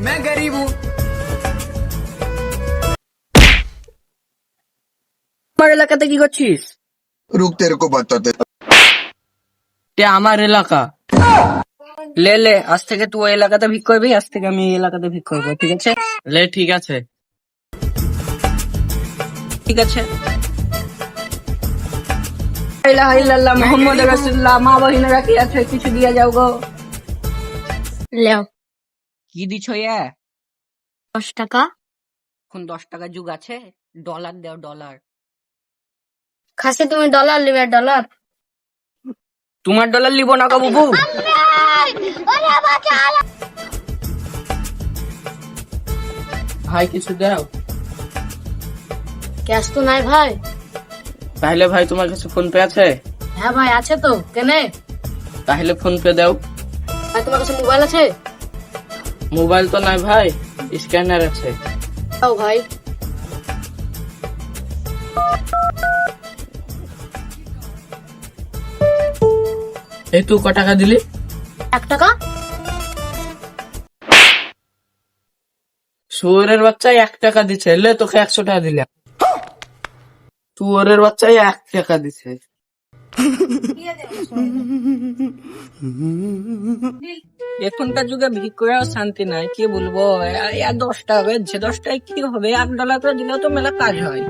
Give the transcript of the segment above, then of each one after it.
मैं गरीब हूँ আমার এলাকাতে কি করছিস रुक तेरे को बताते এটা আমার এলাকা লে লে আজ থেকে তুই ওই এলাকাতে ভিক করবি আজ থেকে আমি এই এলাকাতে ভিক করবো ঠিক আছে ले ठीक আছে ঠিক আছে ইলাহা ইল্লাল্লাহ মুহাম্মদ রাসূলুল্লাহ মা বহিনেরা কি আছে কিছু দিয়ে যাও গো লেও। কি দিছ ইয়া দশ টাকা। এখন দশ টাকা যুগ আছে ডলার দেও ডলার খাসি তুমি ডলার লিবে ডলার তোমার ডলার লিব না গো বুবু? ভাই কিছু দাও। ক্যাশ তো নাই ভাই। তাহলে ভাই তোমার কাছে ফোন পে আছে? হ্যাঁ ভাই আছে তো। কেনে? তাহলে ফোন পে দাও। ভাই তোমার কাছে মোবাইল আছে? মোবাইল তো নাই ভাই স্ক্যানার আছে। দাও ভাই। এই তুই ক টাকা দিলি? এক টাকা? শুয়োরের বাচ্চায় এক টাকা দিছে লে তোকে একশো টাকা দিলাম। শুয়োরের বাচ্চায় এক টাকা দিছে। এখনকার যুগে ভিক করেও শান্তি নাই কি বলব? এ- এ দশ টাকা বেচছে কি হবে? এক ডলার করে দিলেও তো মেলা কাজ হয়।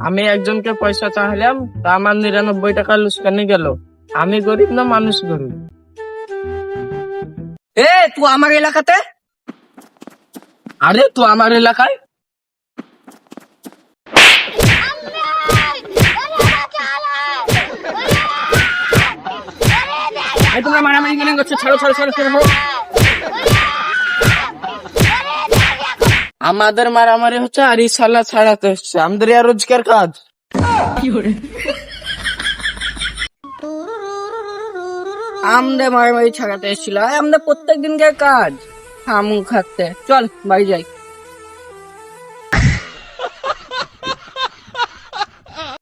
আমি একজনকে পয়সা চাইলাম তা আমার নিরানব্বই টাকা লুসকানি গেল। আমি গরিব না মানুষ গরিব? এ তুই আমার এলাকাতে? আরে তুই আমার এলাকায়? তোমরা মারামারি কেন করছ? ছাড়ো ছাড়ো ছাড়ো ছাড়ো। আমাদের মারামারি হচ্ছে আর এই সালা ছাড়াতে হচ্ছে। আমাদের আর রোজকার কাজ। আমদে মারামারি ছাড়াতে এসেছিল আমাদের প্রত্যেক দিনকার কাজ। আমু খাতে চল বাড়ি যাই।